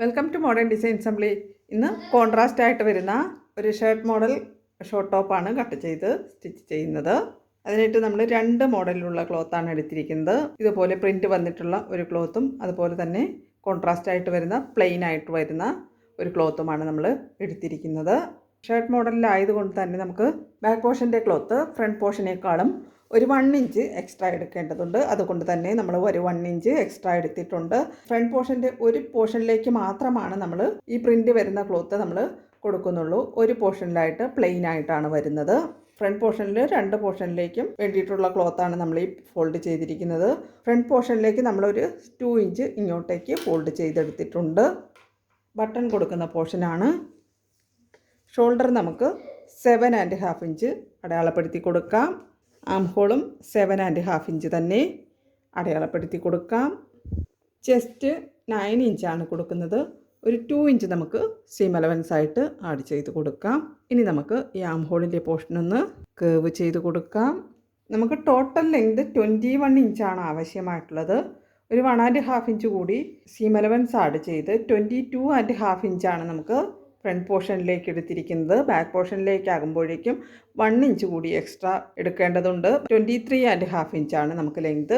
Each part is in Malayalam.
Welcome to modern design assembly ഇന്ന് കോൺട്രാസ്റ്റ് ആയിട്ട് വരുന്ന ഒരു ഷർട്ട് മോഡൽ ഷോർട്ട് ടോപ്പാണ് കട്ട് ചെയ്ത് സ്റ്റിച്ച് ചെയ്യുന്നത്. അതിനായിട്ട് നമ്മൾ രണ്ട് മോഡലിലുള്ള ക്ലോത്താണ് എടുത്തിരിക്കുന്നത്. ഇതുപോലെ പ്രിന്റ് വന്നിട്ടുള്ള ഒരു ക്ലോത്തും അതുപോലെ തന്നെ കോൺട്രാസ്റ്റ് ആയിട്ട് വരുന്ന പ്ലെയിൻ ആയിട്ട് വരുന്ന ഒരു ക്ലോത്തുമാണ് നമ്മൾ എടുത്തിരിക്കുന്നത്. ഷർട്ട് മോഡലിലായതുകൊണ്ട് തന്നെ നമുക്ക് ബാക്ക് പോർഷന്റെ ക്ലോത്ത് ഫ്രണ്ട് പോർഷനേക്കാളും ഒരു വൺ ഇഞ്ച് എക്സ്ട്രാ എടുക്കേണ്ടതുണ്ട്. അതുകൊണ്ട് തന്നെ നമ്മൾ ഒരു വൺ ഇഞ്ച് എക്സ്ട്രാ എടുത്തിട്ടുണ്ട്. ഫ്രണ്ട് പോർഷന്റെ ഒരു പോർഷനിലേക്ക് മാത്രമാണ് നമ്മൾ ഈ പ്രിന്റ് വരുന്ന ക്ലോത്ത് നമ്മൾ കൊടുക്കുന്നുള്ളൂ. ഒരു പോർഷനിലായിട്ട് പ്ലെയിൻ ആയിട്ടാണ് വരുന്നത്. ഫ്രണ്ട് പോർഷനിൽ രണ്ട് പോർഷനിലേക്കും വേണ്ടിയിട്ടുള്ള ക്ലോത്താണ് നമ്മൾ ഈ ഫോൾഡ് ചെയ്തിരിക്കുന്നത്. ഫ്രണ്ട് പോർഷനിലേക്ക് നമ്മളൊരു ടു ഇഞ്ച് ഇങ്ങോട്ടേക്ക് ഫോൾഡ് ചെയ്തെടുത്തിട്ടുണ്ട്. ബട്ടൺ കൊടുക്കുന്ന പോർഷനാണ് ഷോൾഡർ നമുക്ക് സെവൻ ആൻഡ് ഹാഫ് ഇഞ്ച് അടയാളപ്പെടുത്തി കൊടുക്കാം. ആം ഹോളും സെവൻ ആൻഡ് ഹാഫ് ഇഞ്ച് തന്നെ അടയാളപ്പെടുത്തി കൊടുക്കാം. ചെസ്റ്റ് നയൻ ഇഞ്ചാണ് കൊടുക്കുന്നത്. ഒരു ടു ഇഞ്ച് നമുക്ക് സീം അലവൻസ് ആയിട്ട് ആഡ് ചെയ്ത് കൊടുക്കാം. ഇനി നമുക്ക് ഈ ആം ഹോളിന്റെ പോർഷനൊന്ന് കേവ് ചെയ്ത് കൊടുക്കാം. നമുക്ക് ടോട്ടൽ ലെങ്ത് ട്വന്റി വൺ ഇഞ്ചാണ് ആവശ്യമായിട്ടുള്ളത്. ഒരു വൺ ആൻഡ് ഹാഫ് ഇഞ്ച് കൂടി സീം അലവൻസ് ആഡ് ചെയ്ത് ട്വന്റി ടു ആൻഡ് ഹാഫ് ഇഞ്ചാണ് നമുക്ക് ഫ്രണ്ട് പോർഷനിലേക്ക് എടുത്തിരിക്കുന്നത്. ബാക്ക് പോർഷനിലേക്ക് ആകുമ്പോഴേക്കും വൺ ഇഞ്ച് കൂടി എക്സ്ട്രാ എടുക്കേണ്ടതുണ്ട്. ട്വന്റി ത്രീ ആൻഡ് ഹാഫ് ഇഞ്ചാണ് നമുക്ക് ലെങ്ത്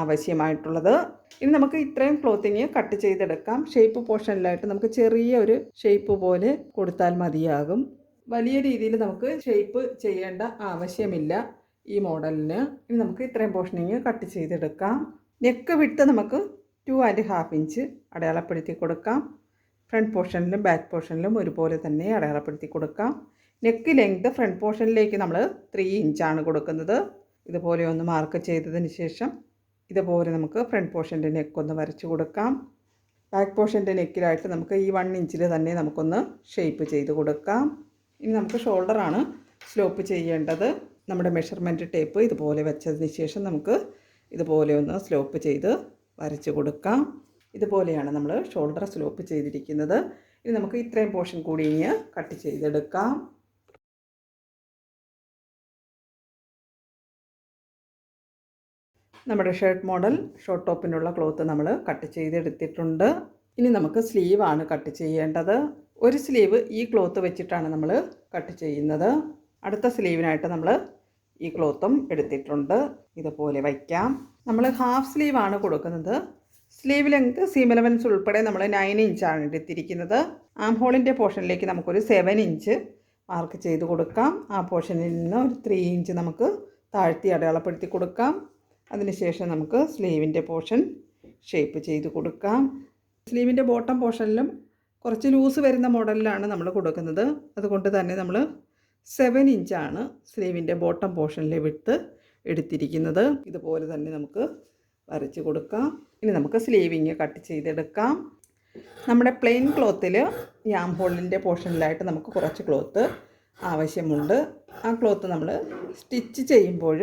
ആവശ്യമായിട്ടുള്ളത്. ഇനി നമുക്ക് ഇത്രയും ക്ലോത്തിങ് കട്ട് ചെയ്തെടുക്കാം. ഷേപ്പ് പോർഷനിലായിട്ട് നമുക്ക് ചെറിയ ഒരു ഷേപ്പ് പോലെ കൊടുത്താൽ മതിയാകും. വലിയ രീതിയിൽ നമുക്ക് ഷേപ്പ് ചെയ്യേണ്ട ആവശ്യമില്ല ഈ മോഡലിന്. ഇനി നമുക്ക് ഇത്രയും പോർഷനിങ് കട്ട് ചെയ്തെടുക്കാം. നെക്ക് വിട്ട് നമുക്ക് ടു ആൻഡ് ഹാഫ് ഇഞ്ച് അടയാളപ്പെടുത്തി കൊടുക്കാം. ഫ്രണ്ട് പോർഷനിലും ബാക്ക് പോർഷനിലും ഒരുപോലെ തന്നെ അടയാളപ്പെടുത്തി കൊടുക്കാം. നെക്ക് ലെങ്ത് ഫ്രണ്ട് പോർഷനിലേക്ക് നമ്മൾ ത്രീ ഇഞ്ചാണ് കൊടുക്കുന്നത്. ഇതുപോലെ ഒന്ന് മാർക്ക് ചെയ്തതിന് ശേഷം ഇതുപോലെ നമുക്ക് ഫ്രണ്ട് പോർഷന്റെ നെക്ക് ഒന്ന് വരച്ചു കൊടുക്കാം. ബാക്ക് പോർഷന്റെ നെക്കിലായിട്ട് നമുക്ക് ഈ വൺ ഇഞ്ചിൽ തന്നെ നമുക്കൊന്ന് ഷേപ്പ് ചെയ്ത് കൊടുക്കാം. ഇനി നമുക്ക് ഷോൾഡറാണ് സ്ലോപ്പ് ചെയ്യേണ്ടത്. നമ്മുടെ മെഷർമെന്റ് ടേപ്പ് ഇതുപോലെ വെച്ചതിന് ശേഷം നമുക്ക് ഇതുപോലെ ഒന്ന് സ്ലോപ്പ് ചെയ്ത് വരച്ച് കൊടുക്കാം. ഇതുപോലെയാണ് നമ്മൾ ഷോൾഡർ സ്ലോപ്പ് ചെയ്തിരിക്കുന്നത്. ഇനി നമുക്ക് ഇത്രയും പോർഷൻ കൂടി ഇനി കട്ട് ചെയ്തെടുക്കാം. നമ്മുടെ ഷർട്ട് മോഡൽ ഷോർട്ട് ടോപ്പിനുള്ള ക്ലോത്ത് നമ്മൾ കട്ട് ചെയ്തെടുത്തിട്ടുണ്ട്. ഇനി നമുക്ക് സ്ലീവാണ് കട്ട് ചെയ്യേണ്ടത്. ഒരു സ്ലീവ് ഈ ക്ലോത്ത് വെച്ചിട്ടാണ് നമ്മൾ കട്ട് ചെയ്യുന്നത്. അടുത്ത സ്ലീവിനായിട്ട് നമ്മൾ ഈ ക്ലോത്തും എടുത്തിട്ടുണ്ട്. ഇതുപോലെ വയ്ക്കാം. നമ്മൾ ഹാഫ് സ്ലീവാണ് കൊടുക്കുന്നത്. സ്ലീവ് ലെങ്ത് സീം എലവൻസ് ഉൾപ്പെടെ നമ്മൾ നയൻ ഇഞ്ചാണ് എടുത്തിരിക്കുന്നത്. ആം ഹോളിന്റെ പോർഷനിലേക്ക് നമുക്കൊരു സെവൻ ഇഞ്ച് മാർക്ക് ചെയ്ത് കൊടുക്കാം. ആ പോർഷനിൽ നിന്ന് ഒരു ത്രീ ഇഞ്ച് നമുക്ക് താഴ്ത്തി അടയാളപ്പെടുത്തി കൊടുക്കാം. അതിനുശേഷം നമുക്ക് സ്ലീവിന്റെ പോർഷൻ ഷേപ്പ് ചെയ്ത് കൊടുക്കാം. സ്ലീവിന്റെ ബോട്ടം പോർഷനിലും കുറച്ച് ലൂസ് വരുന്ന മോഡലിലാണ് നമ്മൾ കൊടുക്കുന്നത്. അതുകൊണ്ട് തന്നെ നമ്മൾ സെവൻ ഇഞ്ചാണ് സ്ലീവിന്റെ ബോട്ടം പോർഷനിലെ വിട്ട് എടുത്തിരിക്കുന്നത്. ഇതുപോലെ തന്നെ നമുക്ക് വരച്ച് കൊടുക്കാം. ഇനി നമുക്ക് സ്ലീവിങ് കട്ട് ചെയ്തെടുക്കാം. നമ്മുടെ പ്ലെയിൻ ക്ലോത്തിൽ യാം ഹോളിന്റെ പോർഷനിലായിട്ട് നമുക്ക് കുറച്ച് ക്ലോത്ത് ആവശ്യമുണ്ട്. ആ ക്ലോത്ത് നമ്മൾ സ്റ്റിച്ച് ചെയ്യുമ്പോൾ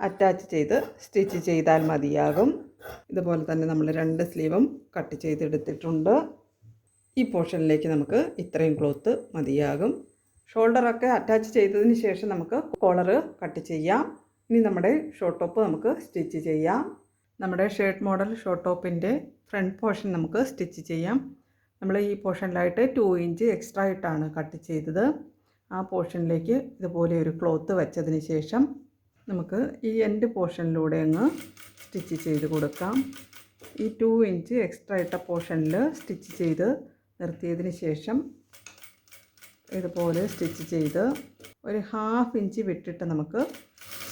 അറ്റാച്ച് ചെയ്ത് സ്റ്റിച്ച് ചെയ്താൽ മതിയാകും. ഇതുപോലെ തന്നെ നമ്മൾ രണ്ട് സ്ലീവും കട്ട് ചെയ്തെടുത്തിട്ടുണ്ട്. ഈ പോർഷനിലേക്ക് നമുക്ക് ഇത്രയും ക്ലോത്ത് മതിയാകും. ഷോൾഡറൊക്കെ അറ്റാച്ച് ചെയ്തതിന് ശേഷം നമുക്ക് കോളർ കട്ട് ചെയ്യാം. ഇനി നമ്മുടെ ഷോർട്ട് ടോപ്പ് നമുക്ക് സ്റ്റിച്ച് ചെയ്യാം. നമ്മുടെ ഷർട്ട് മോഡൽ ഷോർട്ട് ടോപ്പിന്റെ ഫ്രണ്ട് പോർഷൻ നമുക്ക് സ്റ്റിച്ച് ചെയ്യാം. നമ്മൾ ഈ പോർഷനിലായിട്ട് ടു ഇഞ്ച് എക്സ്ട്രാ ആയിട്ടാണ് കട്ട് ചെയ്തത്. ആ പോർഷനിലേക്ക് ഇതുപോലെ ഒരു ക്ലോത്ത് വെച്ചതിന് ശേഷം നമുക്ക് ഈ എൻഡ് പോർഷനിലൂടെ അങ്ങ് സ്റ്റിച്ച് ചെയ്ത് കൊടുക്കാം. ഈ ടു ഇഞ്ച് എക്സ്ട്രാ ഇട്ട പോർഷനിൽ സ്റ്റിച്ച് ചെയ്ത് നിർത്തിയതിന് ശേഷം ഇതുപോലെ സ്റ്റിച്ച് ചെയ്ത് ഒരു ഹാഫ് ഇഞ്ച് വിട്ടിട്ട് നമുക്ക്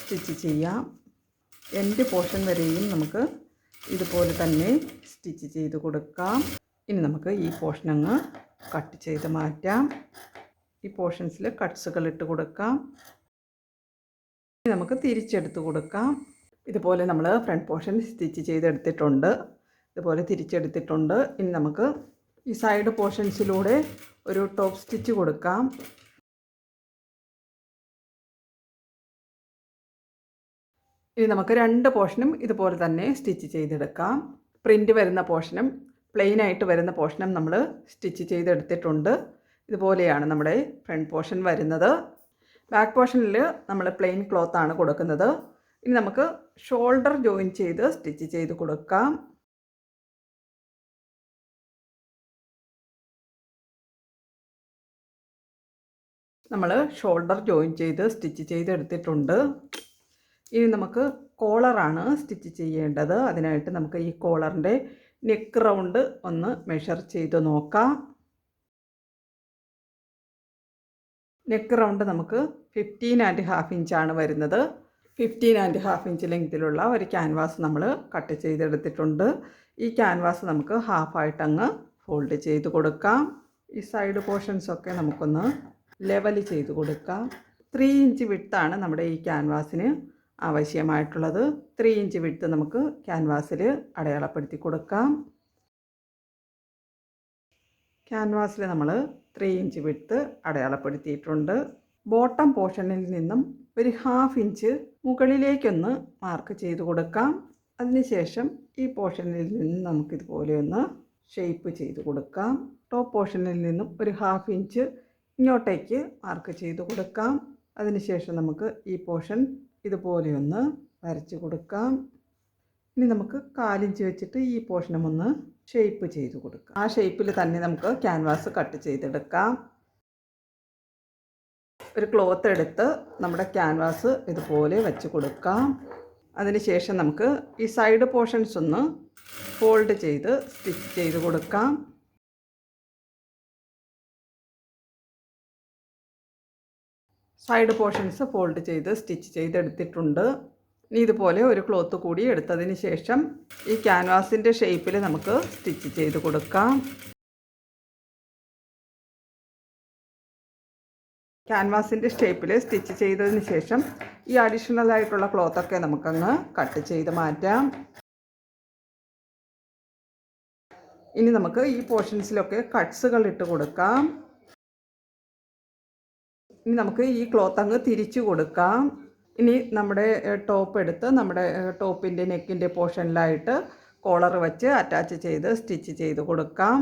സ്റ്റിച്ച് ചെയ്യാം. എൻഡ് പോർഷൻ വരെയും നമുക്ക് ഇതുപോലെ തന്നെ സ്റ്റിച്ച് ചെയ്ത് കൊടുക്കാം. ഇനി നമുക്ക് ഈ പോർഷൻ അങ്ങ് കട്ട് ചെയ്ത് മാറ്റാം. ഈ പോർഷൻസിൽ കട്ട്സുകൾ ഇട്ട് കൊടുക്കാം. നമുക്ക് തിരിച്ചെടുത്ത് കൊടുക്കാം. ഇതുപോലെ നമ്മൾ ഫ്രണ്ട് പോർഷൻ സ്റ്റിച്ച് ചെയ്തെടുത്തിട്ടുണ്ട്. ഇതുപോലെ തിരിച്ചെടുത്തിട്ടുണ്ട്. ഇനി നമുക്ക് ഈ സൈഡ് പോർഷൻസിലൂടെ ഒരു ടോപ്പ് സ്റ്റിച്ച് കൊടുക്കാം. ഇനി നമുക്ക് രണ്ട് പോർഷനും ഇതുപോലെ തന്നെ സ്റ്റിച്ച് ചെയ്തെടുക്കാം. പ്രിന്റ് വരുന്ന പോർഷനും പ്ലെയിൻ ആയിട്ട് വരുന്ന പോർഷനും നമ്മൾ സ്റ്റിച്ച് ചെയ്തെടുത്തിട്ടുണ്ട്. ഇതുപോലെയാണ് നമ്മുടെ ഫ്രണ്ട് പോർഷൻ വരുന്നത്. ബാക്ക് പോർഷനിൽ നമ്മൾ പ്ലെയിൻ ക്ലോത്ത് ആണ് കൊടുക്കുന്നത്. ഇനി നമുക്ക് ഷോൾഡർ ജോയിൻ ചെയ്ത് സ്റ്റിച്ച് ചെയ്ത് കൊടുക്കാം. നമ്മൾ ഷോൾഡർ ജോയിൻ ചെയ്ത് സ്റ്റിച്ച് ചെയ്തെടുത്തിട്ടുണ്ട്. ഇനി നമുക്ക് കോളറാണ് സ്റ്റിച്ച് ചെയ്യേണ്ടത്. അതിനായിട്ട് നമുക്ക് ഈ കോളറിന്റെ നെക്ക് റൗണ്ട് ഒന്ന് മെഷർ ചെയ്ത് നോക്കാം. നെക്ക് റൗണ്ട് നമുക്ക് ഫിഫ്റ്റീൻ ആൻഡ് ഹാഫ് ഇഞ്ചാണ് വരുന്നത്. ഫിഫ്റ്റീൻ ആൻഡ് ഹാഫ് ഇഞ്ച് ലെങ്തിലുള്ള ഒരു ക്യാൻവാസ് നമ്മൾ കട്ട് ചെയ്തെടുത്തിട്ടുണ്ട്. ഈ ക്യാൻവാസ് നമുക്ക് ഹാഫായിട്ട് അങ്ങ് ഫോൾഡ് ചെയ്ത് കൊടുക്കാം. ഈ സൈഡ് പോർഷൻസൊക്കെ നമുക്കൊന്ന് ലെവൽ ചെയ്ത് കൊടുക്കാം. ത്രീ ഇഞ്ച് വിട്ടാണ് നമ്മുടെ ഈ ക്യാൻവാസിന് ആവശ്യമായിട്ടുള്ളത് ത്രീ ഇഞ്ച് വിട്ട് നമുക്ക് ക്യാൻവാസിൽ അടയാളപ്പെടുത്തി കൊടുക്കാം. ക്യാൻവാസിൽ നമ്മൾ ത്രീ ഇഞ്ച് വിട്ട് അടയാളപ്പെടുത്തിയിട്ടുണ്ട്. ബോട്ടം പോർഷനിൽ നിന്നും ഒരു ഹാഫ് ഇഞ്ച് മുകളിലേക്കൊന്ന് മാർക്ക് ചെയ്ത് കൊടുക്കാം. അതിനുശേഷം ഈ പോർഷനിൽ നിന്ന് നമുക്കിതുപോലെ ഒന്ന് ഷേപ്പ് ചെയ്ത് കൊടുക്കാം. ടോപ്പ് പോർഷനിൽ നിന്നും ഒരു ഹാഫ് ഇഞ്ച് ഇങ്ങോട്ടേക്ക് മാർക്ക് ചെയ്ത് കൊടുക്കാം. അതിനുശേഷം നമുക്ക് ഈ പോർഷൻ ഇതുപോലെയൊന്ന് വരച്ച് കൊടുക്കാം. ഇനി നമുക്ക് കാലിഞ്ച് വെച്ചിട്ട് ഈ പോർഷനും ഒന്ന് ഷേപ്പ് ചെയ്ത് കൊടുക്കാം. ആ ഷേപ്പിൽ തന്നെ നമുക്ക് ക്യാൻവാസ് കട്ട് ചെയ്തെടുക്കാം. ഒരു ക്ലോത്ത് എടുത്ത് നമ്മുടെ ക്യാൻവാസ് ഇതുപോലെ വെച്ച് കൊടുക്കാം. അതിനുശേഷം നമുക്ക് ഈ സൈഡ് പോർഷൻസ് ഒന്ന് ഫോൾഡ് ചെയ്ത് സ്റ്റിച്ച് ചെയ്ത് കൊടുക്കാം. സൈഡ് പോർഷൻസ് ഫോൾഡ് ചെയ്ത് സ്റ്റിച്ച് ചെയ്തെടുത്തിട്ടുണ്ട്. ഇനി ഇതുപോലെ ഒരു ക്ലോത്ത് കൂടി എടുത്തതിന് ശേഷം ഈ ക്യാൻവാസിന്റെ ഷേപ്പിൽ നമുക്ക് സ്റ്റിച്ച് ചെയ്ത് കൊടുക്കാം. ക്യാൻവാസിന്റെ ഷേപ്പിൽ സ്റ്റിച്ച് ചെയ്തതിന് ശേഷം ഈ അഡീഷണൽ ആയിട്ടുള്ള ക്ലോത്തൊക്കെ നമുക്കങ്ങ് കട്ട് ചെയ്ത് മാറ്റാം. ഇനി നമുക്ക് ഈ പോർഷൻസിലൊക്കെ കട്ട്സുകൾ ഇട്ട് കൊടുക്കാം. ഇനി നമുക്ക് ഈ ക്ലോത്ത് അങ്ങ് തിരിച്ചു കൊടുക്കാം. ഇനി നമ്മുടെ ടോപ്പ് എടുത്ത് നമ്മുടെ ടോപ്പിന്റെ നെക്കിന്റെ പോർഷനിലായിട്ട് കോളർ വെച്ച് അറ്റാച്ച് ചെയ്ത് സ്റ്റിച്ച് ചെയ്ത് കൊടുക്കാം.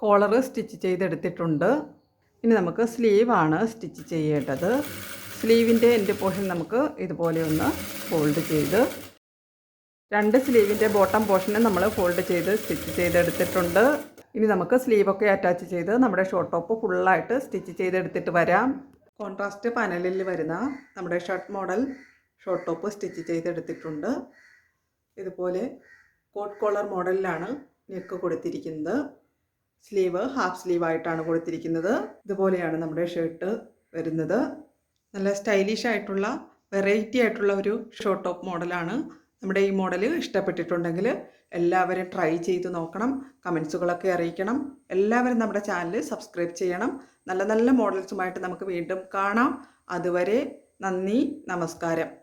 കോളർ സ്റ്റിച്ച് ചെയ്തെടുത്തിട്ടുണ്ട്. ഇനി നമുക്ക് സ്ലീവാണ് സ്റ്റിച്ച് ചെയ്യേണ്ടത്. സ്ലീവിന്റെ എന്റെ പോർഷൻ നമുക്ക് ഇതുപോലെ ഒന്ന് ഫോൾഡ് ചെയ്ത് രണ്ട് സ്ലീവിന്റെ ബോട്ടം പോർഷനും നമ്മൾ ഫോൾഡ് ചെയ്ത് സ്റ്റിച്ച് ചെയ്തെടുത്തിട്ടുണ്ട്. ഇനി നമുക്ക് സ്ലീവൊക്കെ അറ്റാച്ച് ചെയ്ത് നമ്മുടെ ഷോർട്ട് ടോപ്പ് ഫുള്ളായിട്ട് സ്റ്റിച്ച് ചെയ്തെടുത്തിട്ട് വരാം. കോൺട്രാസ്റ്റ് പാനലിൽ വരുന്ന നമ്മുടെ shirt model short top stitch ചെയ്തെടുത്തിട്ടുണ്ട്. ഇതുപോലെ കോട്ട് കോളർ മോഡലിലാണ് നെക്ക് കൊടുത്തിരിക്കുന്നത്. സ്ലീവ് ഹാഫ് സ്ലീവ് ആയിട്ടാണ് കൊടുത്തിരിക്കുന്നത്. ഇതുപോലെയാണ് നമ്മുടെ ഷർട്ട് വരുന്നത്. നല്ല സ്റ്റൈലിഷ് ആയിട്ടുള്ള വെറൈറ്റി ആയിട്ടുള്ള ഒരു ഷോർട്ട് ടോപ്പ് മോഡലാണ് നമ്മുടെ ഈ മോഡൽ ഇഷ്ടപ്പെട്ടിട്ടുണ്ടെങ്കിൽ എല്ലാവരും ട്രൈ ചെയ്ത് നോക്കണം. കമൻസുകളൊക്കെ അറിയിക്കണം. എല്ലാവരും നമ്മുടെ ചാനൽ സബ്സ്ക്രൈബ് ചെയ്യണം. നല്ല നല്ല മോഡൽസുമായിട്ട് നമുക്ക് വീണ്ടും കാണാം. അതുവരെ നന്ദി നമസ്കാരം.